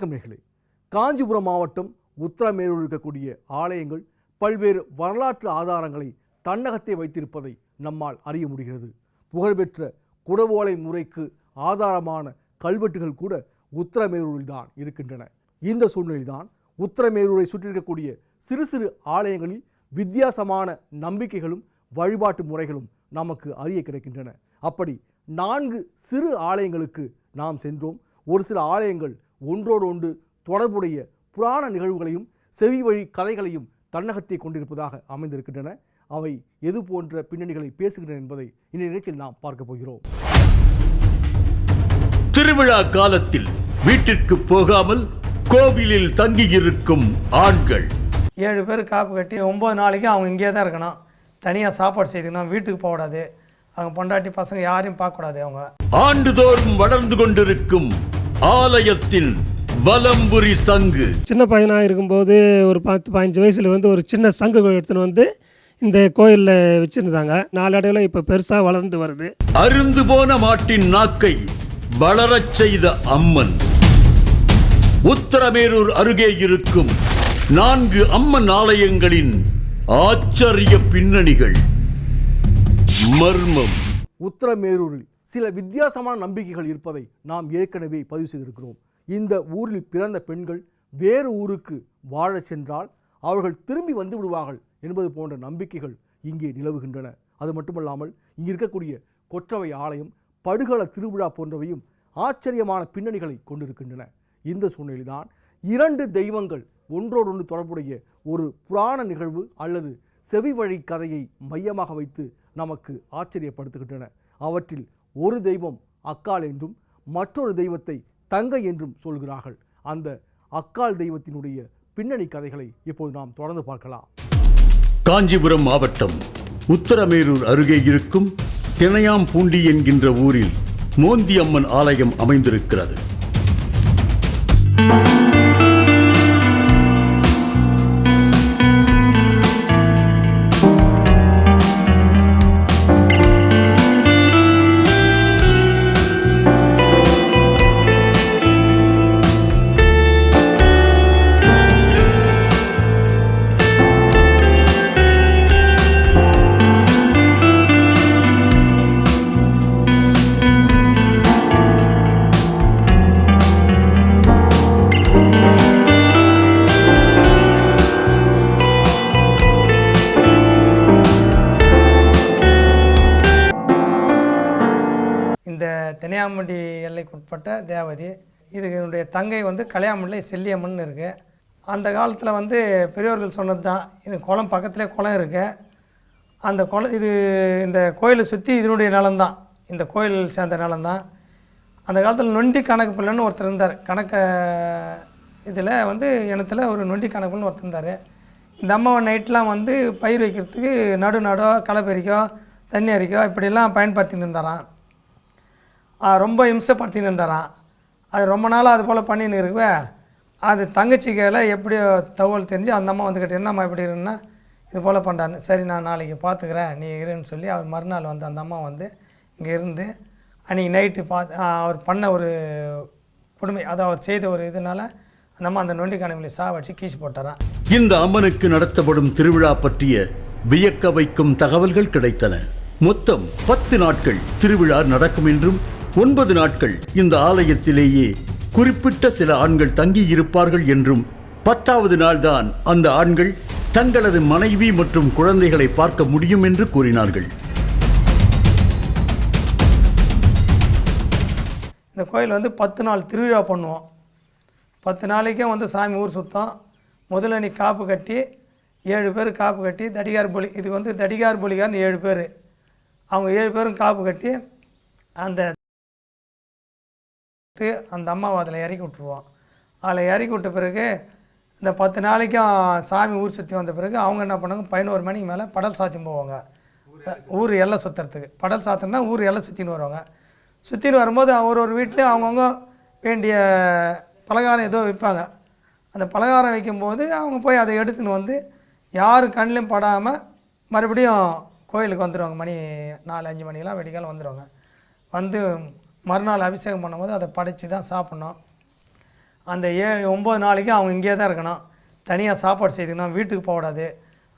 வணக்கம் நேர்களே காஞ்சிபுரம் மாவட்டம் உத்தரமேரூர் இருக்கக்கூடிய ஆலயங்கள் பல்வேறு வரலாற்று ஆதாரங்களை தன்னகத்தே வைத்திருப்பதை நம்மால் அறிய முடிகிறது. புகழ்பெற்ற குடவோலை முறைக்கு ஆதாரமான கல்வெட்டுகள் கூட உத்தரமேரூரில் தான் இருக்கின்றன. இந்த சூழ்நிலையில்தான் உத்தரமேரூரை சுற்றியிருக்கக்கூடிய சிறு சிறு ஆலயங்களில் வித்தியாசமான நம்பிக்கைகளும் வழிபாட்டு முறைகளும் நமக்கு அறிய கிடைக்கின்றன. அப்படி நான்கு சிறு ஆலயங்களுக்கு நாம் சென்றோம். ஒரு சில ஆலயங்கள் ஒன்றோடு ஒன்று தொடர்புடைய புராண நிகழ்வுகளையும் செவி வழி கதைகளையும் தன்னகத்தை கொண்டிருப்பதாக அமைந்திருக்கின்றன. அவை எது போன்ற பின்னணிகளை பேசுகின்றன என்பதை இந்த நிகழ்ச்சியில் நாம் பார்க்க போகிறோம். திருவிழா காலத்தில் வீட்டிற்கு போகாமல் கோவிலில் தங்கியிருக்கும் ஆண்கள். ஏழு பேர் காப்பு கட்டி ஒம்பது நாளைக்கு அவங்க இங்கேயே தான் இருக்கணும். தனியாக சாப்பாடு செய்துக்கணும் வீட்டுக்கு போகக்கூடாது. அவங்க பொண்டாட்டி பசங்க யாரையும் பார்க்கக்கூடாது அவங்க. ஆண்டுதோறும் வளர்ந்து கொண்டிருக்கும் ஆலயத்தின் வலம்புரி சங்கு. சின்ன பையனாக இருக்கும்போது ஒரு பத்து பதினஞ்சு வயசில் வந்து ஒரு சின்ன சங்கு எடுத்துன்னு வந்து இந்த கோயிலில் வச்சுருந்தாங்க. நாளடைவில் இப்போ பெருசாக வளர்ந்து வருது. அருந்து போன மாட்டின் நாக்கை வளரச் செய்த அம்மன். உத்தரமேரூர் அருகே இருக்கும் நான்கு அம்மன் ஆலயங்களின் ஆச்சரிய பின்னணிகள். மர்மம். உத்தரமேரூரில் சில வித்தியாசமான நம்பிக்கைகள் இருப்பதை நாம் ஏற்கனவே பதிவு செய்திருக்கிறோம். இந்த ஊரில் பிறந்த பெண்கள் வேறு ஊருக்கு வாழச் சென்றால் அவர்கள் திரும்பி வந்து விடுவார்கள் என்பது போன்ற நம்பிக்கைகள் இங்கே நிலவுகின்றன. அது மட்டுமல்லாமல் இங்கே இருக்கக்கூடிய கொற்றவை ஆலயம் படுகள திருவிழா போன்றவையும் ஆச்சரியமான பின்னணிகளை கொண்டிருக்கின்றன. இந்த சூழ்நிலைதான் இரண்டு தெய்வங்கள் ஒன்றோடொன்று தொடர்புடைய ஒரு புராண நிகழ்வு அல்லது செவி வழி கதையை மையமாக வைத்து நமக்கு ஆச்சரியப்படுத்துகின்றன. அவற்றில் ஒரு தெய்வம் அக்காள் என்றும் மற்றொரு தெய்வத்தை தங்கை என்றும் சொல்கிறார்கள். அந்த அக்காள் தெய்வத்தினுடைய பின்னணி கதைகளை இப்போது நாம் தொடர்ந்து பார்க்கலாம். காஞ்சிபுரம் மாவட்டம் உத்தரமேரூர் அருகே இருக்கும் திணையாம்பூண்டி என்கின்ற ஊரில் மோந்தி அம்மன் ஆலயம் அமைந்திருக்கிறது. இந்த எல்லைக்குட்பட்ட தேவதி. இதுனுடைய தங்கை வந்து கல்யாமல்லை செல்லியம்மன் இருக்குது அந்த காலத்தில் வந்து பெரியோர்கள் சொன்னது தான் இது குளம் பக்கத்திலே குளம் இருக்குது அந்த குளம் இது இந்த கோயிலை சுற்றி இதனுடைய நிலம்தான் இந்த கோயில் சேர்ந்த நிலம்தான் அந்த காலத்தில் நொண்டி கணக்கு பிள்ளைன்னு ஒருத்தர் இருந்தார். கணக்க இதில் வந்து இனத்தில் ஒரு நொண்டி கணக்கு பிள்ளைன்னு ஒருத்தர் இருந்தார். இந்த அம்மாவை நைட்லாம் வந்து பயிர் வைக்கிறதுக்கு நடு நடோ களை பறிக்கோ தண்ணி அரிக்கோ இப்படிலாம் பயன்படுத்தின்னு இருந்தாராம். ரொம்ப இம்சப்படுத்தின்னு இருந்தாராம் அது ரொம்ப நாளாக அது போல் பண்ணின்னு இருக்குவே. அது தங்கச்சி கையில் எப்படியோ தகவல் தெரிஞ்சு அந்த அம்மா வந்து கேட்டு என்னம்மா இப்படி இருக்குன்னா? இது போல் பண்ணுறாரு சரி நான் நாளைக்கு பார்த்துக்கிறேன் நீ இருன்னு சொல்லி அவர் மறுநாள் வந்து அந்த அம்மா வந்து இங்கே இருந்து அன்றைக்கி நைட்டு பார்த்து அவர் பண்ண ஒரு கொடுமை அதை அவர் செய்த ஒரு இதனால் அந்த அம்மா அந்த நொண்டி கணவிலை சா வச்சு கீச்சு போட்டாரான் இந்த அம்மனுக்கு நடத்தப்படும் திருவிழா பற்றிய வியக்க வைக்கும் தகவல்கள் கிடைத்தன. மொத்தம் பத்து நாட்கள் திருவிழா நடக்கும் என்றும் ஒன்பது நாட்கள் இந்த ஆலயத்திலேயே குறிப்பிட்ட சில ஆண்கள் தங்கி இருப்பார்கள் என்றும் பத்தாவது நாள்தான் அந்த ஆண்கள் தங்களது மனைவி மற்றும் குழந்தைகளை பார்க்க முடியும் என்று கூறினார்கள். இந்த கோயில் வந்து பத்து நாள் திருவிழா பண்ணுவோம். பத்து நாளைக்கே வந்து சாமி ஊர் சுத்தம். முதல்ல நீ காப்பு கட்டி ஏழு பேர் காப்பு கட்டி தடிகார் பொலி இதுக்கு வந்து தடிகார் பொலிகார்னு ஏழு பேர். அவங்க ஏழு பேரும் காப்பு கட்டி அந்த அந்த அம்மாவை அதில் இறக்கி விட்ருவோம் அதில் இறக்கி விட்ட பிறகு இந்த பத்து நாளைக்கும் சாமி ஊர் சுற்றி வந்த பிறகு அவங்க என்ன பண்ணுவாங்க? பதினோரு மணிக்கு மேலே படல் சாத்தி போவாங்க. ஊர் எல்லை சுற்றுறதுக்கு படல் சாத்தினா ஊர் எல்லை சுற்றின்னு வருவாங்க. சுற்றின்னு வரும்போது ஒரு ஒரு வீட்லேயும் அவங்கவுங்க வேண்டிய பலகாரம் ஏதோ வைப்பாங்க அந்த பலகாரம் வைக்கும்போது அவங்க போய் அதை எடுத்துன்னு வந்து யார் கண்ணிலும் படாமல் மறுபடியும் கோயிலுக்கு வந்துடுவாங்க மணி நாலு அஞ்சு மணிக்கெலாம் வெடிக்காலம் வந்துடுவாங்க வந்து மறுநாள் அபிஷேகம் பண்ணும்போது அதை படைச்சி தான் சாப்பிட்ணும். அந்த ஏ ஒம்பது நாளைக்கு அவங்க இங்கே தான் இருக்கணும். தனியாக சாப்பாடு செய்துக்கணும். வீட்டுக்கு போகக்கூடாது.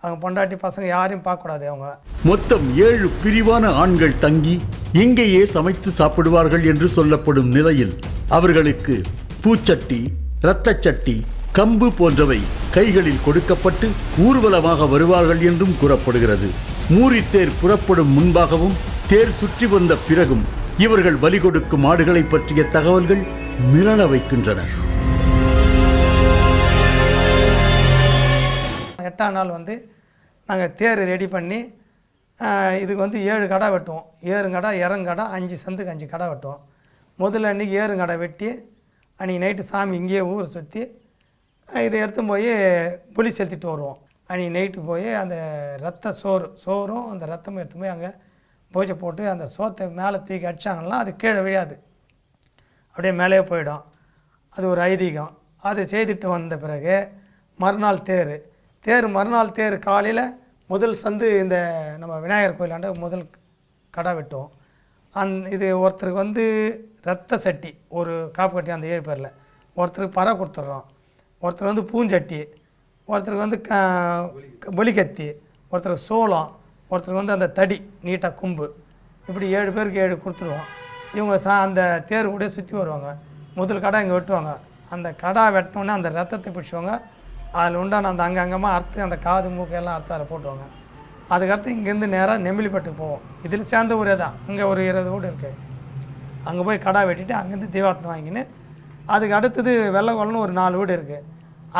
அவங்க பொண்டாட்டி பசங்க யாரையும் பார்க்கக்கூடாது அவங்க. மொத்தம் ஏழு பிரிவான ஆண்கள் தங்கி இங்கேயே சமைத்து சாப்பிடுவார்கள் என்று சொல்லப்படும் நிலையில் அவர்களுக்கு பூச்சட்டி இரத்தச்சட்டி கம்பு போன்றவை கைகளில் கொடுக்கப்பட்டு ஊர்வலமாக வருவார்கள் என்றும் கூறப்படுகிறது. மூரித்தேர் புறப்படும் முன்பாகவும் தேர் சுற்றி வந்த பிறகும் இவர்கள் பலி கொடுக்கும் ஆடுகளை பற்றிய தகவல்கள் மிரள வைக்கின்றன. எட்டாம் நாள் வந்து நாங்கள் தேர் ரெடி பண்ணி இதுக்கு வந்து ஏழு கடை வெட்டுவோம். ஏழு இறங்கடா இறங்கடை அஞ்சு சந்துக்கு அஞ்சு கடை வெட்டுவோம். முதல்ல அன்றைக்கி ஏறுங்கடை வெட்டி அன்றைக்கி நைட்டு சாமி இங்கேயே ஊரை சுற்றி இதை எடுத்து போய் புலி செலுத்திட்டு வருவோம். அன்றைக்கி நைட்டு போய் அந்த ரத்த சோறு சோறும் அந்த ரத்தமும் எடுத்து போய் அங்கே பூஜை போட்டு அந்த சோத்தை மேலே தூக்கி அடிச்சாங்கன்னா அது கீழே விழாது. அப்படியே மேலே போயிடும். அது ஒரு ஐதீகம். அதை செய்துட்டு வந்த பிறகு மறுநாள் தேர். தேர் மறுநாள் தேர் காலையில் முதல் சந்து இந்த நம்ம விநாயகர் கோயிலாண்ட முதல் கடை வெட்டுவோம் அந் இது ஒருத்தருக்கு வந்து ரத்த சட்டி ஒரு காப்பு கட்டி அந்த ஏழு பேரில். ஒருத்தருக்கு பறை கொடுத்துட்றோம். ஒருத்தர் வந்து பூஞ்சட்டி. ஒருத்தருக்கு வந்து க பொலிக்கத்தி ஒருத்தருக்கு சோளம். ஒருத்தருக்கு வந்து அந்த தடி நீட்டாக கும்பு. இப்படி ஏழு பேருக்கு ஏழு கொடுத்துருவோம். இவங்க சா அந்த தேர் கூட சுற்றி வருவாங்க. முதல் கடை இங்கே வெட்டுவாங்க. அந்த கடா வெட்டினோடனே அந்த ரத்தத்தை பிடிச்சுவாங்க. அதில் உண்டான அந்த அங்கங்கமாக அறுத்து அந்த காது மூக்கு எல்லாம் அறுத்து அதில் போட்டுவாங்க. அதுக்கடுத்து இங்கேருந்து நேராக நெம்பிலிப்பட்டு போவோம். இதில் சேர்ந்த ஊரே தான். அங்கே ஒரு இருபது வீடு இருக்குது அங்கே போய் கடா வெட்டிட்டு அங்கேருந்து தீபார்த்தம் வாங்கின்னு அதுக்கு அடுத்தது வெள்ளைக்கோளம்னு ஒரு நாலு வீடு இருக்குது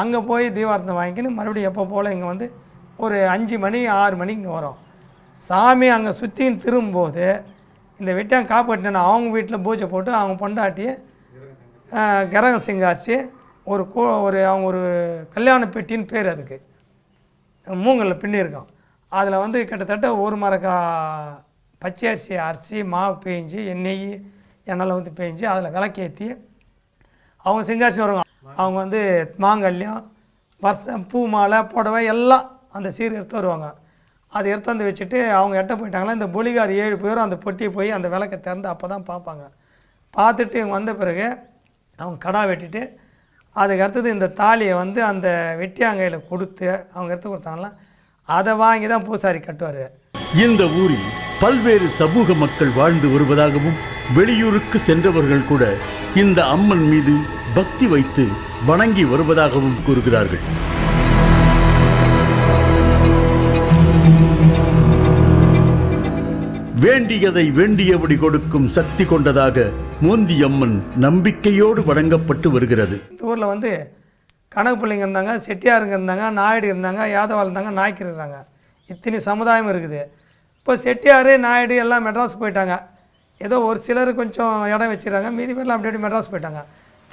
அங்கே போய் தீபார்த்தம் வாங்கிக்கின்னு மறுபடியும் எப்போ போல் இங்கே வந்து ஒரு அஞ்சு மணி ஆறு மணிக்கு இங்கே வரும். சாமி அங்கே சுற்றின்னு திரும்பும்போது இந்த வெட்டியான் காப்பு அவங்க வீட்டில் பூஜை போட்டு அவங்க பொண்டாட்டி ஆஹ், கிரகம் சிங்காரிச்சு ஒரு கோ ஒரு அவங்க ஒரு கல்யாண பெட்டின்னு பேர் அதுக்கு. மூங்கலில் பின்னிருக்கோம் அதில் வந்து கிட்டத்தட்ட ஒரு மரக்கா பச்சை அரிசி அரிசி மாவு பேஞ்சு எண்ணெய் எண்ணெயில் வந்து பேஞ்சு அதில் விளக்கேற்றி அவங்க சிங்காரிச்சு வருவாங்க. அவங்க வந்து மாங்கல்யம் வருஷம் பூ மாலை புடவை எல்லாம் அந்த சீர் எடுத்து வருவாங்க. அதை எடுத்தாந்து வச்சுட்டு அவங்க எட்ட போயிட்டாங்களா இந்த புலிகார் ஏழு பேரும் அந்த பொட்டியை போய் அந்த விளக்கை திறந்து அப்போ தான் பார்ப்பாங்க. பார்த்துட்டு இவங்க வந்த பிறகு அவங்க கடா வெட்டிட்டு அதுக்கு அடுத்தது இந்த தாலியை வந்து அந்த வெட்டியாங்கையில் கொடுத்து அவங்க எடுத்து கொடுத்தாங்களா அதை வாங்கி தான் பூசாரி கட்டுவார். இந்த ஊரில் பல்வேறு சமூக மக்கள் வாழ்ந்து வருவதாகவும் வெளியூருக்கு சென்றவர்கள் கூட இந்த அம்மன் மீது பக்தி வைத்து வணங்கி வருவதாகவும் கூறுகிறார்கள். வேண்டியதை வேண்டியபடி கொடுக்கும் சக்தி கொண்டதாக மோந்தி அம்மன் நம்பிக்கையோடு வழங்கப்பட்டு வருகிறது. இந்த ஊரில் வந்து கணக்கு பிள்ளைங்க இருந்தாங்க செட்டியாருங்க இருந்தாங்க நாயுடு இருந்தாங்க யாதவா இருந்தாங்க நாய்க்கர் இருந்தாங்க. இத்தனை சமுதாயம் இருக்குது. இப்போ செட்டியார் நாயுடு எல்லாம் மெட்ராஸ் போயிட்டாங்க. ஏதோ ஒரு சிலர் கொஞ்சம் இடம் வச்சுருக்காங்க மீதி பேர்லாம் அப்படி அப்படி மெட்ராஸ் போயிட்டாங்க.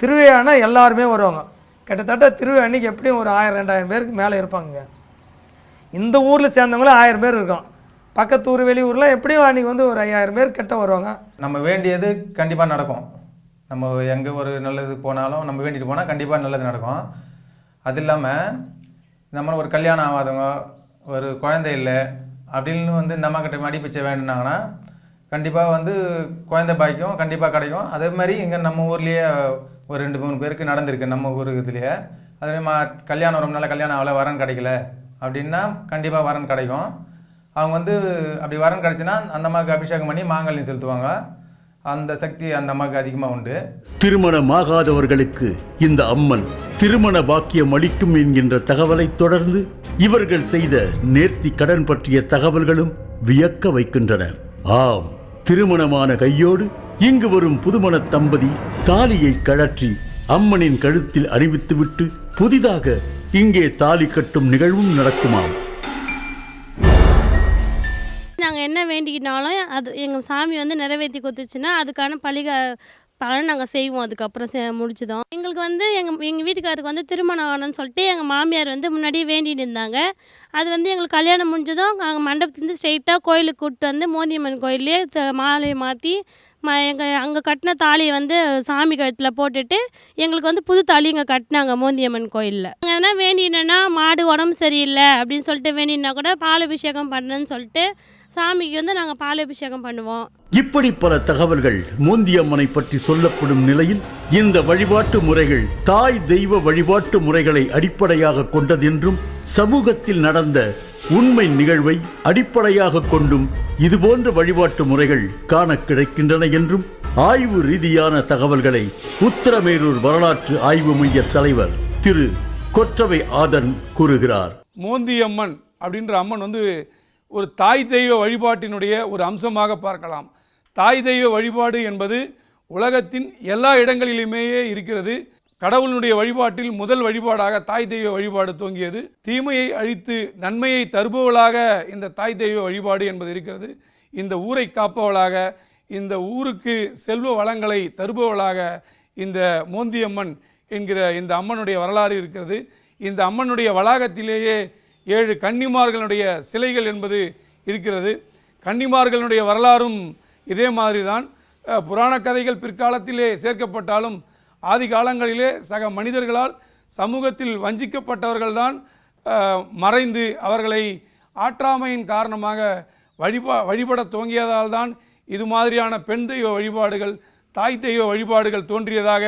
திருவிழானா எல்லாருமே வருவாங்க. கிட்டத்தட்ட திருவிழா அன்றைக்கி எப்படியும் ஒரு ஆயிரம் ரெண்டாயிரம் பேருக்கு மேலே இருப்பாங்க இந்த ஊரில் சேர்ந்தவங்களும் ஆயிரம் பேர் இருக்கும் பக்கத்து ஊர் வெளியூரில் எப்படியும் அன்றைக்கி வந்து ஒரு ஐயாயிரம் பேர் கிட்ட வருவாங்க. நம்ம வேண்டியது கண்டிப்பாக நடக்கும். நம்ம எங்கே ஒரு நல்லது போனாலும் நம்ம வேண்டிட்டு போனால் கண்டிப்பாக நல்லது நடக்கும். அது இல்லாமல் நம்ம ஒரு கல்யாணம் ஆகாதவங்க ஒரு குழந்தை இல்லை அப்படின்னு வந்து இந்த அம்மா கிட்ட மடி வேணுனாங்கன்னா கண்டிப்பாக வந்து குழந்தை பாய்க்கும் கண்டிப்பாக கிடைக்கும். அதே மாதிரி இங்கே நம்ம ஊர்லேயே ஒரு ரெண்டு மூணு பேருக்கு நடந்திருக்கு நம்ம ஊர் இதுலேயே. அதே மா கல்யாணம் ரொம்ப நாள் கல்யாணம் ஆகல வரன் கிடைக்கல. அப்படின்னா கண்டிப்பாக வரன் கிடைக்கும். அவங்க வந்து அப்படி வரன் கிடச்சுன்னா அந்த அம்மாவுக்கு அபிஷேகம் பண்ணி மாங்கல்யம் செலுத்துவாங்க. அந்த சக்தி அந்த அம்மாவுக்கு அதிகமாக உண்டு. திருமணமாகாதவர்களுக்கு இந்த அம்மன் திருமண பாக்கியம் அளிக்கும் என்கின்ற தகவலைத் தொடர்ந்து இவர்கள் செய்த நேர்த்தி கடன் பற்றிய தகவல்களும் வியக்க வைக்கின்றன. ஆம் திருமணமான கையோடு இங்கு வரும் புதுமண தம்பதி தாலியை கழற்றி அம்மனின் கழுத்தில் அறிவித்துவிட்டு புதிதாக இங்கே தாலி கட்டும் நிகழ்வும் நடக்குமாம். நாங்கள் என்ன வேண்டிக்கினாலும் அது எங்கள் சாமி வந்து நிறைவேற்றி கொடுத்துச்சுன்னா அதுக்கான பழிக பலன் நாங்கள் செய்வோம். அதுக்கப்புறம் சே முடிச்சதும் எங்களுக்கு வந்து எங்கள் எங்கள் வீட்டுக்காருக்கு வந்து திருமணம் ஆகணும்னு சொல்லிட்டு எங்கள் மாமியார் வந்து முன்னாடியே வேண்டிட்டு இருந்தாங்க. அது வந்து எங்களுக்கு கல்யாணம் முடிஞ்சதும் நாங்கள் மண்டபத்துலேருந்து ஸ்ட்ரெயிட்டாக கோயிலுக்கு கூப்பிட்டு வந்து மோதியம்மன் கோயிலே மாலையை மாற்றி ம எங்கள் அங்கே கட்டின தாலியை வந்து சாமி கழுத்தில் போட்டுட்டு எங்களுக்கு வந்து புது தாலி இங்கே கட்டினாங்க மோந்தியம்மன் கோயிலில். அங்கே எதனா வேண்டினா மாடு உடம்பு சரியில்லை அப்படின்னு சொல்லிட்டு வேண்டினா கூட பால் அபிஷேகம் பண்ணுறேன்னு சொல்லிட்டு சாமிக்கு வந்து நாங்கள் பால் அபிஷேகம் பண்ணுவோம். இப்படி பல தகவல்கள் மோந்தியம்மனை பற்றி சொல்லப்படும் நிலையில் இந்த வழிபாட்டு முறைகள் தாய் தெய்வ வழிபாட்டு முறைகளை அடிப்படையாக கொண்டதென்றும் சமூகத்தில் நடந்த உண்மை நிகழ்வை அடிப்படையாக கொண்டும் இதுபோன்ற வழிபாட்டு முறைகள் காண கிடைக்கின்றன என்றும் ஆய்வு ரீதியான தகவல்களை உத்தரமேரூர் வரலாற்று ஆய்வு மைய தலைவர் திரு கொற்றவை ஆதன் கூறுகிறார். மோந்தி அம்மன் அப்படின்ற அம்மன் வந்து ஒரு தாய் தெய்வ வழிபாட்டினுடைய ஒரு அம்சமாக பார்க்கலாம். தாய் தெய்வ வழிபாடு என்பது உலகத்தின் எல்லா இடங்களிலுமே இருக்கிறது. கடவுளினுடைய வழிபாட்டில் முதல் வழிபாடாக தாய் தெய்வ வழிபாடு தோங்கியது தீமையை அழித்து நன்மையை தருபவளாக இந்த தாய் தெய்வ வழிபாடு என்பது இருக்கிறது. இந்த ஊரை காப்பவளாக இந்த ஊருக்கு செல்வ வளங்களை தருபவளாக இந்த மோந்தியம்மன் என்கிற இந்த அம்மனுடைய வரலாறு இருக்கிறது. இந்த அம்மனுடைய வளாகத்திலேயே ஏழு கன்னிமார்களுடைய சிலைகள் என்பது இருக்கிறது. கன்னிமார்களுடைய வரலாறும் இதே மாதிரி தான் புராண கதைகள் பிற்காலத்திலே சேர்க்கப்பட்டாலும் ஆதி காலங்களிலே சக மனிதர்களால் சமூகத்தில் வஞ்சிக்கப்பட்டவர்கள்தான் மறைந்து அவர்களை ஆற்றாமையின் காரணமாக வழிபா வழிபட துவங்கியதால் தான் இது மாதிரியான பெண் தெய்வ வழிபாடுகள் தாய் தெய்வ வழிபாடுகள் தோன்றியதாக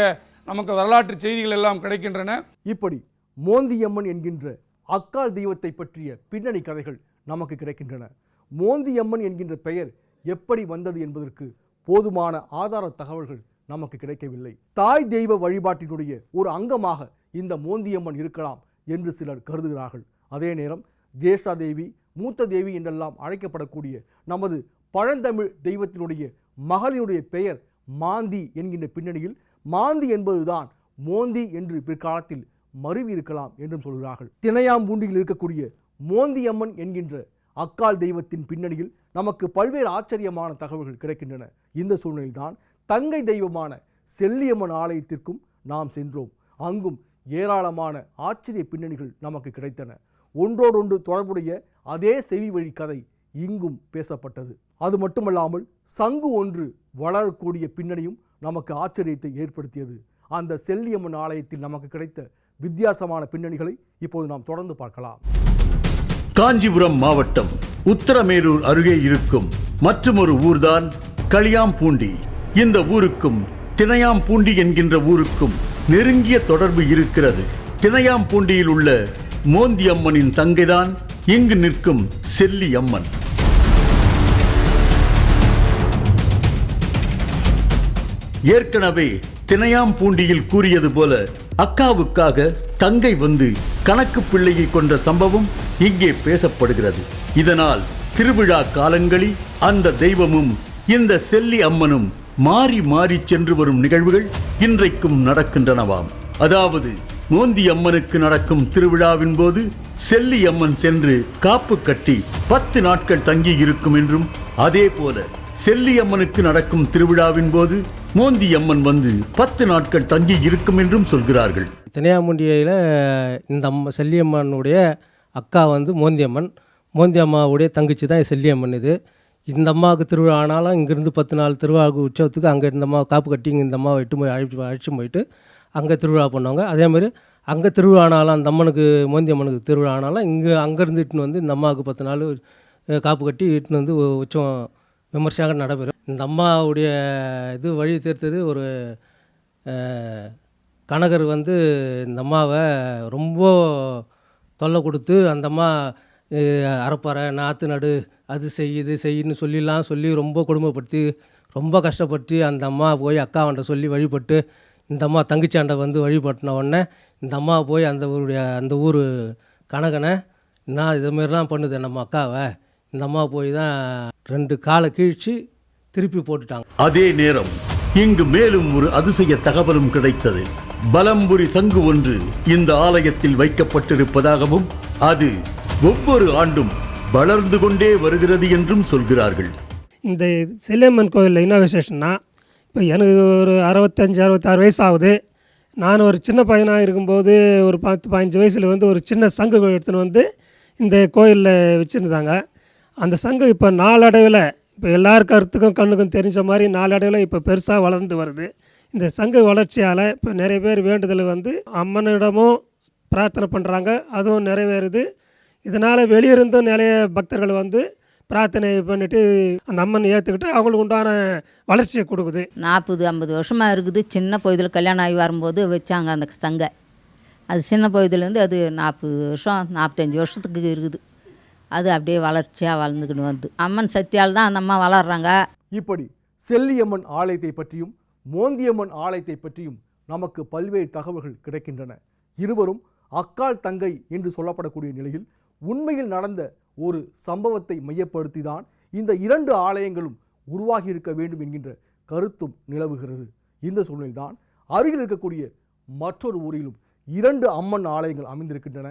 நமக்கு வரலாற்று செய்திகள் எல்லாம் கிடைக்கின்றன. இப்படி மோந்தியம்மன் என்கின்ற அக்கால் தெய்வத்தை பற்றிய பின்னணி கதைகள் நமக்கு கிடைக்கின்றன. மோந்தியம்மன் என்கின்ற பெயர் எப்படி வந்தது என்பதற்கு போதுமான ஆதார தகவல்கள் நமக்கு கிடைக்கவில்லை. தாய் தெய்வ வழிபாட்டினுடைய ஒரு அங்கமாக இந்த மோந்தியம்மன் இருக்கலாம் என்று சிலர் கருதுகிறார்கள். அதே நேரம் ஜேஷ்டா தேவி மூத்த தேவி என்றெல்லாம் அழைக்கப்படக்கூடிய நமது பழந்தமிழ் தெய்வத்தினுடைய மகளினுடைய பெயர் மாந்தி என்கின்ற பின்னணியில் மாந்தி என்பதுதான் மோந்தி என்று பிற்காலத்தில் மருவி இருக்கலாம் என்றும் சொல்கிறார்கள். திணையாம்பூண்டியில் இருக்கக்கூடிய மோந்தியம்மன் என்கின்ற அக்கால் தெய்வத்தின் பின்னணியில் நமக்கு பல்வேறு ஆச்சரியமான தகவல்கள் கிடைக்கின்றன. இந்த சூழ்நிலையில்தான் தங்கை தெய்வமான செல்லியம்மன் ஆலயத்திற்கும் நாம் சென்றோம். அங்கும் ஏராளமான ஆச்சரிய பின்னணிகள் நமக்கு கிடைத்தன. ஒன்றோடொன்று தொடர்புடைய அதே செவி வழி கதை இங்கும் பேசப்பட்டது. அது மட்டுமல்லாமல் சங்கு ஒன்று வளரக்கூடிய பின்னணியும் நமக்கு ஆச்சரியத்தை ஏற்படுத்தியது. அந்த செல்லியம்மன் ஆலயத்தில் நமக்கு கிடைத்த வித்தியாசமான பின்னணிகளை இப்போது நாம் தொடர்ந்து பார்க்கலாம். காஞ்சிபுரம் மாவட்டம் உத்தரமேரூர் அருகே இருக்கும் மற்றுமொரு ஊர்தான் களியாம்பூண்டி. இந்த ஊருக்கும் திணையாம்பூண்டி என்கின்ற ஊருக்கும் நெருங்கிய தொடர்பு இருக்கிறது. திணையாம்பூண்டியில் உள்ள மோந்தி அம்மனின் தங்கைதான் இங்கு நிற்கும் செல்லி அம்மன் ஏற்கனவே திணையாம்பூண்டியில் கூறியது போல அக்காவுக்காக தங்கை வந்து கணக்கு பிள்ளையை கொண்ட சம்பவம் இங்கே பேசப்படுகிறது. இதனால் திருவிழா காலங்களில் அந்த தெய்வமும் இந்த செல்லி அம்மனும் மாறி மாறி சென்று வரும் நிகழ்வுகள் இன்றைக்கும் நடக்கின்றனவாம். அதாவது மோந்தி அம்மனுக்கு நடக்கும் திருவிழாவின் போது செல்லி அம்மன் சென்று காப்பு கட்டி பத்து நாட்கள் தங்கி இருக்கும் என்றும் அதே போல செல்லி அம்மனுக்கு நடக்கும் திருவிழாவின் போது மோந்தி அம்மன் வந்து பத்து நாட்கள் தங்கி இருக்கும் என்றும் சொல்கிறார்கள். தினையாமுண்டியில் இந்த அம்மா செல்லியம்மனுடைய அக்கா வந்து மோந்தியம்மன். மோந்தி அம்மாவுடைய தங்கச்சி தான் செல்லியம்மன் இது. இந்த அம்மாவுக்கு திருவிழா ஆனாலும் இங்கேருந்து பத்து நாள் திருவிழாவுக்கு உற்சவத்துக்கு அங்கே இந்த அம்மா காப்பு கட்டி இங்கே இந்த அம்மாவை எட்டு போய் அழைச்சி அழைச்சி போயிட்டு அங்கே திருவிழா பண்ணுவாங்க. அதேமாதிரி அங்கே திருவிழா ஆனாலும் அந்த அம்மனுக்கு மோந்தி அம்மனுக்கு திருவிழா ஆனாலும் இங்கே அங்கேருந்து இட்டுன்னு வந்து இந்த அம்மாவுக்கு பத்து நாள் காப்பு கட்டி இட்டுன்னு வந்து உச்சம் உற்சவம் விமர்சையாக நடைபெறும். இந்த அம்மாவுடைய இது வழி தீர்த்தது ஒரு கணகர் கனகர் வந்து இந்த அம்மாவை ரொம்ப தொல்லை கொடுத்து அந்த அம்மா அறப்பறை நாற்று நடு அது செய் இது செய்யின்னு சொல்லிலாம் சொல்லி ரொம்ப கொடுமைப்படுத்தி ரொம்ப கஷ்டப்பட்டு அந்த அம்மா போய் அக்காவன்ட்ட சொல்லி வழிபட்டு இந்த அம்மா தங்கச்சாண்டை வந்து வழிபட்டின உடனே இந்த அம்மா போய் அந்த ஊருடைய அந்த ஊர் கணக்கனை நான் இதுமாரிலாம் பண்ணுது நம்ம அக்காவை. இந்த அம்மா போய் தான் ரெண்டு காலை கீழ்ச்சி திருப்பி போட்டுட்டாங்க. அதே நேரம் இங்கு மேலும் ஒரு அதிசய தகவலும் கிடைத்தது. பலம்புரி சங்கு ஒன்று இந்த ஆலயத்தில் வைக்கப்பட்டிருப்பதாகவும் அது ஒவ்வொரு ஆண்டும் வளர்ந்து கொண்டே வருகிறது என்றும் சொல்கிறார்கள். இந்த செல்லியம்மன் கோயிலில் என்ன விசேஷம்னா இப்போ எனக்கு ஒரு அறுபத்தஞ்சு அறுபத்தாறு வயசு ஆகுது நான் ஒரு சின்ன பையனாக இருக்கும்போது ஒரு பத்து பதினஞ்சு வயசில் வந்து ஒரு சின்ன சங்கு எடுத்துன்னு வந்து இந்த கோயிலில் வச்சுருந்தாங்க. அந்த சங்கம் இப்போ நாளடைவில் இப்போ எல்லார் கருத்துக்கும் கண்ணுக்கும் தெரிஞ்ச மாதிரி நாளடைவில் இப்போ பெருசாக வளர்ந்து வருது. இந்த சங்கு வளர்ச்சியால் இப்போ நிறைய பேர் வேண்டுதல் வந்து அம்மனிடமும் பிரார்த்தனை பண்ணுறாங்க அதுவும் நிறைவேறுது. இதனால் வெளியிருந்தும் நிறைய பக்தர்கள் வந்து பிரார்த்தனை பண்ணிவிட்டு அந்த அம்மன் ஏற்றுக்கிட்டு அவங்களுக்கு உண்டான வளர்ச்சியை கொடுக்குது. நாற்பது ஐம்பது வருஷமாக இருக்குது. சின்ன பொழுதில் கல்யாணம் ஆகி வரும்போது வச்சாங்க அந்த சங்க. அது சின்ன பொழுதுலேருந்து அது நாற்பது வருஷம் நாற்பத்தஞ்சு வருஷத்துக்கு இருக்குது. அது அப்படியே வளர்ச்சியாக வளர்ந்துக்கிட்டு வந்து. அம்மன் சக்தியால் தான் அந்த அம்மா வளர்கிறாங்க இப்படி செல்லியம்மன் ஆலயத்தை பற்றியும் மோந்தியம்மன் ஆலயத்தை பற்றியும் நமக்கு பல்வேறு தகவல்கள் கிடைக்கின்றன. இருவரும் அக்கால் தங்கை என்று சொல்லப்படக்கூடிய நிலையில் உண்மையில் நடந்த ஒரு சம்பவத்தை மையப்படுத்தி தான் இந்த இரண்டு ஆலயங்களும் உருவாகி இருக்க வேண்டும் என்கின்ற கருத்தும் நிலவுகிறது. இந்த சூழ்நிலைதான் அருகில் இருக்கக்கூடிய மற்றொரு ஊரிலும் இரண்டு அம்மன் ஆலயங்கள் அமைந்திருக்கின்றன.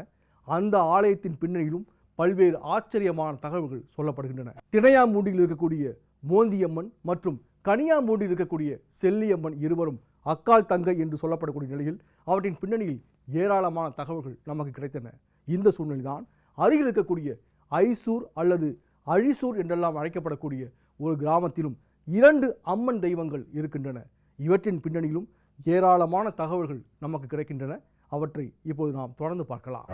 அந்த ஆலயத்தின் பின்னணியிலும் பல்வேறு ஆச்சரியமான தகவல்கள் சொல்லப்படுகின்றன. திணையாமூண்டியில் இருக்கக்கூடிய மோந்தியம்மன் மற்றும் கனியாம்பூண்டில் இருக்கக்கூடிய செல்லியம்மன் இருவரும் அக்கால் தங்கை என்று சொல்லப்படக்கூடிய நிலையில் அவற்றின் பின்னணியில் ஏராளமான தகவல்கள் நமக்கு கிடைத்தன. இந்த சூழ்நிலைதான் அருகில் இருக்கக்கூடிய ஐசூர் அல்லது அழிசூர் என்றெல்லாம் அழைக்கப்படக்கூடிய ஒரு கிராமத்திலும் இரண்டு அம்மன் தெய்வங்கள் இருக்கின்றன. இவற்றின் பின்னணியிலும் ஏராளமான தகவல்கள் நமக்கு கிடைக்கின்றன. அவற்றை இப்போது நாம் தொடர்ந்து பார்க்கலாம்.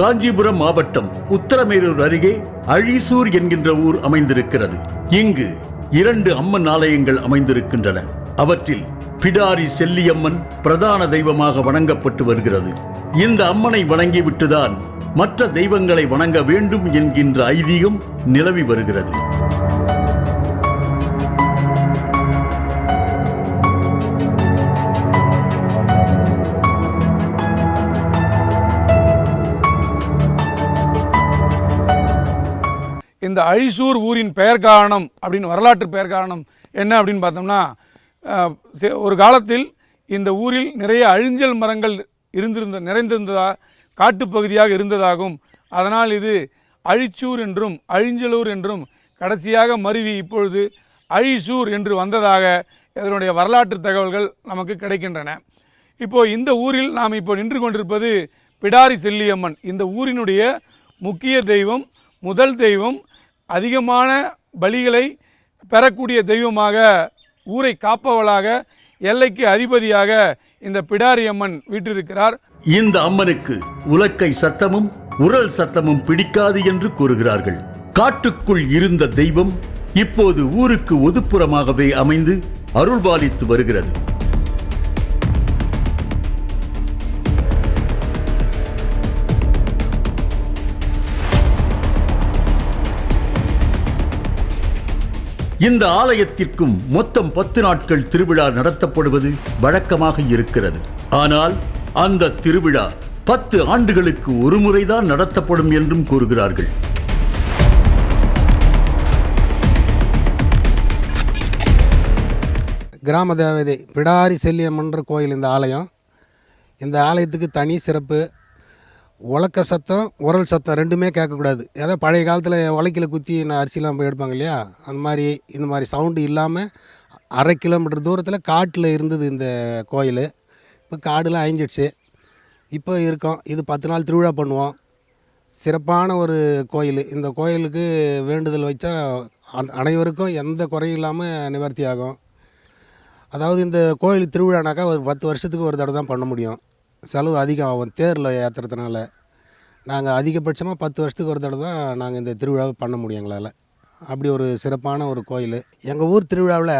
காஞ்சிபுரம் மாவட்டம் உத்தரமேரூர் அருகே அழிசூர் என்கின்ற ஊர் அமைந்திருக்கிறது. இங்கு இரண்டு அம்மன் ஆலயங்கள் அமைந்திருக்கின்றன. அவற்றில் பிடாரி செல்லியம்மன் பிரதான தெய்வமாக வணங்கப்பட்டு வருகிறது. இந்த அம்மனை வணங்கிவிட்டுதான் மற்ற தெய்வங்களை வணங்க வேண்டும் என்கின்ற ஐதீகம் நிலவி வருகிறது. இந்த அழிசூர் ஊரின் பெயர் காரணம் அப்படின்னு வரலாற்று பெயர் காரணம் என்ன அப்படின்னு பார்த்தோம்னா ஒரு காலத்தில் இந்த ஊரில் நிறைய அழிஞ்சல் மரங்கள் இருந்திருந்த நிறைந்திருந்ததா காட்டுப்பகுதியாக இருந்ததாகும். அதனால் இது அழிச்சூர் என்றும் அழிஞ்சலூர் என்றும் கடைசியாக மருவி இப்பொழுது அழிசூர் என்று வந்ததாக இதனுடைய வரலாற்று தகவல்கள் நமக்கு கிடைக்கின்றன. இப்போ இந்த ஊரில் நாம் இப்போ நின்று கொண்டிருப்பது பிடாரி செல்லியம்மன். இந்த ஊரினுடைய முக்கிய தெய்வம் முதல் தெய்வம் அதிகமான பலிகளை பெறக்கூடிய தெய்வமாக ஊரை காப்பவளாக எல்லைக்கு அதிபதியாக இந்த பிடாரி அம்மன் வீற்றிருக்கிறார். இந்த அம்மனுக்கு உலக்கை சத்தமும் உரல் சத்தமும் பிடிக்காது என்று கூறுகிறார்கள். காட்டுக்குள் இருந்த தெய்வம் இப்போது ஊருக்கு ஒதுப்புறமாகவே அமைந்து அருள்பாலித்து வருகிறது. இந்த ஆலயத்திற்கும் மொத்தம் பத்து நாட்கள் திருவிழா நடத்தப்படுவது வழக்கமாக இருக்கிறது. ஆனால் அந்த திருவிழா பத்து ஆண்டுகளுக்கு ஒரு முறைதான் நடத்தப்படும் என்றும் கூறுகிறார்கள். கிராம தேவதை பிடாரி செல்லியம்மன்ற கோயில் இந்த ஆலயம். இந்த ஆலயத்துக்கு தனி சிறப்பு உலக்க சத்தம் உரல் சத்தம் ரெண்டுமே கேட்கக்கூடாது. ஏதோ பழைய காலத்தில் உலக்கில் குத்தி நான் அரிசிலாம் போய் எடுப்பாங்க இல்லையா? அந்த மாதிரி இந்த மாதிரி சவுண்டு இல்லாமல் அரை கிலோமீட்டர் தூரத்தில் காட்டில் இருந்தது இந்த கோயில். இப்போ காடுலாம் அழிஞ்சிடுச்சு. இப்போ இருக்கோம். இது பத்து நாள் திருவிழா பண்ணுவோம். சிறப்பான ஒரு கோயில். இந்த கோயிலுக்கு வேண்டுதல் வச்சா அனைவருக்கும் எந்த குறையும் இல்லாமல் நிவர்த்தி ஆகும் அதாவது இந்த கோயில் திருவிழானாக்கா ஒரு பத்து வருஷத்துக்கு ஒரு தடவை தான் பண்ண முடியும். செலவு அதிகம் ஆகும் தேரில் ஏற்றுறதுனால நாங்கள் அதிகபட்சமாக பத்து வருஷத்துக்கு ஒரு தடவை தான் நாங்கள் இந்த திருவிழாவை பண்ண முடியும் எங்களால். அப்படி ஒரு சிறப்பான ஒரு கோயில். எங்கள் ஊர் திருவிழாவில்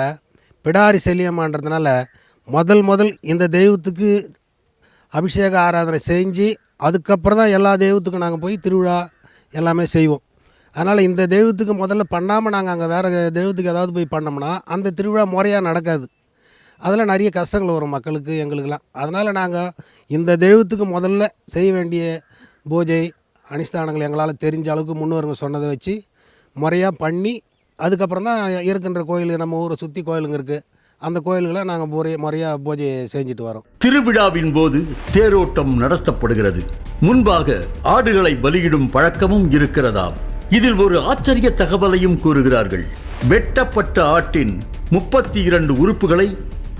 பிடாரி செல்லியம்மான்றதுனால முதல் முதல் இந்த தெய்வத்துக்கு அபிஷேக ஆராதனை செஞ்சு அதுக்கப்புறம் தான் எல்லா தெய்வத்துக்கும் நாங்கள் போய் திருவிழா எல்லாமே செய்வோம். அதனால் இந்த தெய்வத்துக்கு முதல்ல பண்ணாமல் நாங்கள் அங்கே வேறு தெய்வத்துக்கு ஏதாவது போய் பண்ணோம்னா அந்த திருவிழா முறையாக நடக்காது. அதில் நிறைய கஷ்டங்கள் வரும் மக்களுக்கு எங்களுக்கெல்லாம். அதனால் நாங்கள் இந்த தெய்வத்துக்கு முதல்ல செய்ய வேண்டிய பூஜை அனுஷ்டானங்கள் எங்களால் தெரிஞ்ச அளவுக்கு முன்னோருங்க சொன்னதை வச்சு முறையாக பண்ணி அதுக்கப்புறம் தான் இருக்கின்ற கோயில் நம்ம ஊரை சுற்றி கோயிலுங்க இருக்குது அந்த கோயில்களை நாங்கள் முறை முறையாக பூஜை செஞ்சுட்டு வரோம். திருவிழாவின் போது தேரோட்டம் நடத்தப்படுகிறது. முன்பாக ஆடுகளை பலியிடும் பழக்கமும் இருக்கிறதாம். இதில் ஒரு ஆச்சரிய தகவலையும் கூறுகிறார்கள். வெட்டப்பட்ட ஆட்டின் முப்பத்தி இரண்டு உறுப்புகளை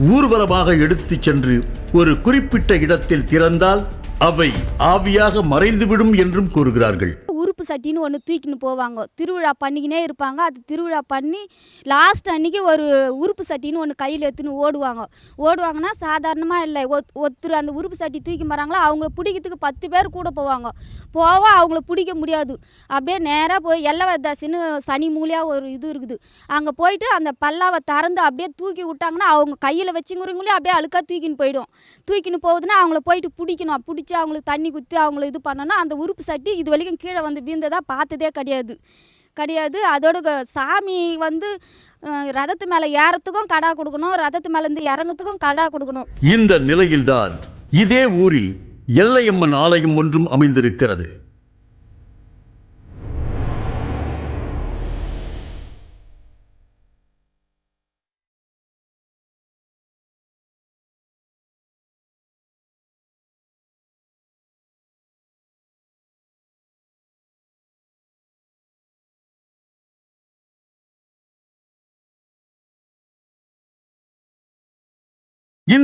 ஊர்வலமாக எடுத்துச் சென்று ஒரு குறிப்பிட்ட இடத்தில் திறந்தால் அவை ஆவியாக மறைந்துவிடும் என்றும் கூறுகிறார்கள். உறுப்பு உருப்பு சட்டின்னு ஒன்று தூக்கின்னு போவாங்க. திருவிழா பண்ணிக்கினே இருப்பாங்க. அது திருவிழா பண்ணி லாஸ்ட் அன்னைக்கு ஒரு உறுப்பு சட்டின்னு ஒன்று கையில் எடுத்துன்னு ஓடுவாங்க. ஓடுவாங்கன்னா சாதாரணமாக இல்லை. ஒத் ஒருத்தர் அந்த உருப்பு சட்டி தூக்கி மறாங்களோ அவங்கள பிடிக்கிறதுக்கு பத்து பேர் கூட போவாங்க. போவோம் அவங்கள பிடிக்க முடியாது. அப்படியே நேராக போய் எல்லவதாசின்னு சனி மூலியாக ஒரு இது இருக்குது. அங்கே போயிட்டு அந்த பல்லாவை திறந்து அப்படியே தூக்கி விட்டாங்கன்னா அவங்க கையில் வச்சுங்கிறவங்களே அப்படியே அழுக்காக தூக்கின்னு போயிடும். தூக்கின்னு போகுதுன்னா அவங்கள போயிட்டு பிடிக்கணும். பிடிச்சி அவங்களுக்கு தண்ணி குத்தி அவங்கள இது பண்ணோன்னா அந்த உறுப்பு சட்டி இது வரைக்கும் கீழே வந்து வீழ்ந்ததாக பார்த்ததே கிடையாது. கிடையாது. அதோட சாமி வந்து ரதத்து மேலே ஏறத்துக்கும் கடா கொடுக்கணும். ரதத்து மேலேருந்து இறங்கத்துக்கும் கடா கொடுக்கணும். இந்த நிலையில்தான் இதே ஊரில் எல்லையம்மன் ஆலயம் ஒன்றும் அமைந்திருக்கிறது.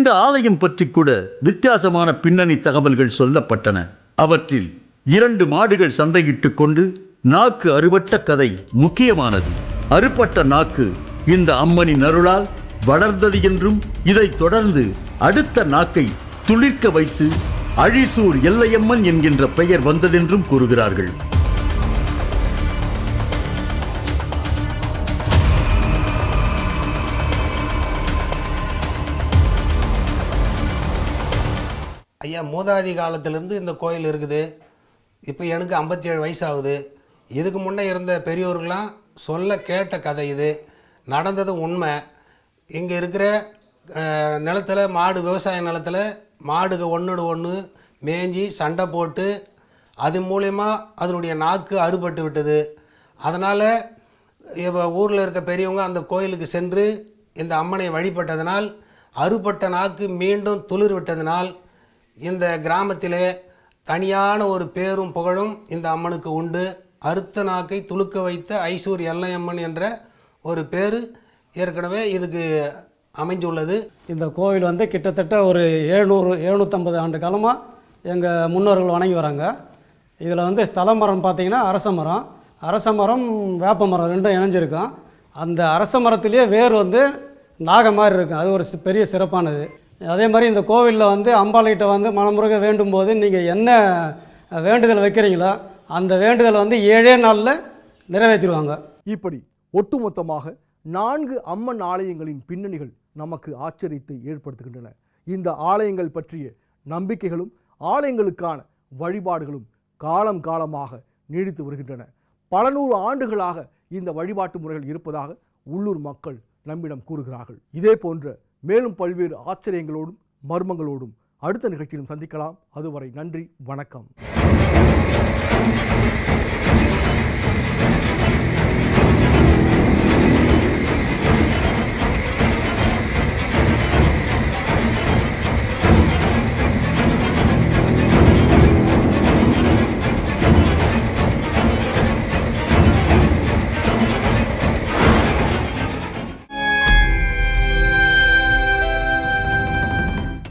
இந்த ஆலயம் பற்றி கூட வித்தியாசமான பின்னணி தகவல்கள் சொல்லப்பட்டன. அவற்றில் இரண்டு மாடுகள் சந்தையிட்டு கொண்டு நாக்கு அறுபட்ட கதை முக்கியமானது. அறுபட்ட நாக்கு இந்த அம்மனின் அருளால் வளர்ந்தது என்றும் இதைத் தொடர்ந்து அடுத்த நாக்கை துளிர்க்க வைத்து அழிசூர் எல்லையம்மன் என்கின்ற பெயர் வந்ததென்றும் கூறுகிறார்கள். ஐயா மூதாதி காலத்திலேருந்து இந்த கோயில் இருக்குது. இப்போ எனக்கு ஐம்பத்தி ஏழு வயசு ஆகுது இதுக்கு முன்னே இருந்த பெரியோர்கள்லாம் சொல்ல கேட்ட கதை இது. நடந்தது உண்மை. இங்கே இருக்கிற நிலத்தில் நிலத்துல மாடு விவசாய நிலத்தில் மாடுக ஒன்றுடு ஒன்று மேஞ்சி சண்டை போட்டு அது மூலயமா அதனுடைய நாக்கு அறுபட்டு விட்டது. அதனால் இப்போ ஊரில் இருக்க பெரியவங்க அந்த கோயிலுக்கு சென்று இந்த அம்மனை வழிபட்டதனால் அறுபட்ட நாக்கு மீண்டும் துளிர் விட்டதனால் இந்த கிராமத்திலே தனியான ஒரு பேரும் புகழும் இந்த அம்மனுக்கு உண்டு. அறுத்த நாக்கை துளுக்க வைத்த ஐசூர் எல்லையம்மன் என்ற ஒரு பேர் ஏற்கனவே இதுக்கு அமைஞ்சுள்ளது இந்த கோவில் வந்து கிட்டத்தட்ட ஒரு எழுநூறு எழுநூற்றம்பது ஆண்டு காலமாக எங்கள் முன்னோர்கள் வணங்கி வராங்க. இதில் வந்து ஸ்தல மரம் பார்த்திங்கன்னா அரச மரம். அரச மரம் வேப்ப மரம் ரெண்டும் இணைஞ்சிருக்கும். அந்த அரச மரத்துலேயே வேர் வந்து நாக மாதிரி இருக்கும். அது ஒரு பெரிய சிறப்பானது. அதே மாதிரி இந்த கோவிலில் வந்து அம்பாள்கிட்ட வந்து மனமுருக வேண்டும் போது நீங்கள் என்ன வேண்டுதல் வைக்கிறீங்களோ அந்த வேண்டுதல் வந்து ஏழே நாளில் நிறைவேற்றிடுவாங்க. இப்படி ஒட்டுமொத்தமாக நான்கு அம்மன் ஆலயங்களின் பின்னணிகள் நமக்கு ஆச்சரியத்தை ஏற்படுத்துகின்றன. இந்த ஆலயங்கள் பற்றிய நம்பிக்கைகளும் ஆலயங்களுக்கான வழிபாடுகளும் காலம் காலமாக நீடித்து வருகின்றன. பல நூறு ஆண்டுகளாக இந்த வழிபாட்டு முறைகள் இருப்பதாக உள்ளூர் மக்கள் நம்மிடம் கூறுகிறார்கள். இதே போன்ற மேலும் பல்வேறு ஆச்சரியங்களோடும் மர்மங்களோடும் அடுத்த நிகழ்ச்சியிலும் சந்திக்கலாம். அதுவரை நன்றி வணக்கம்.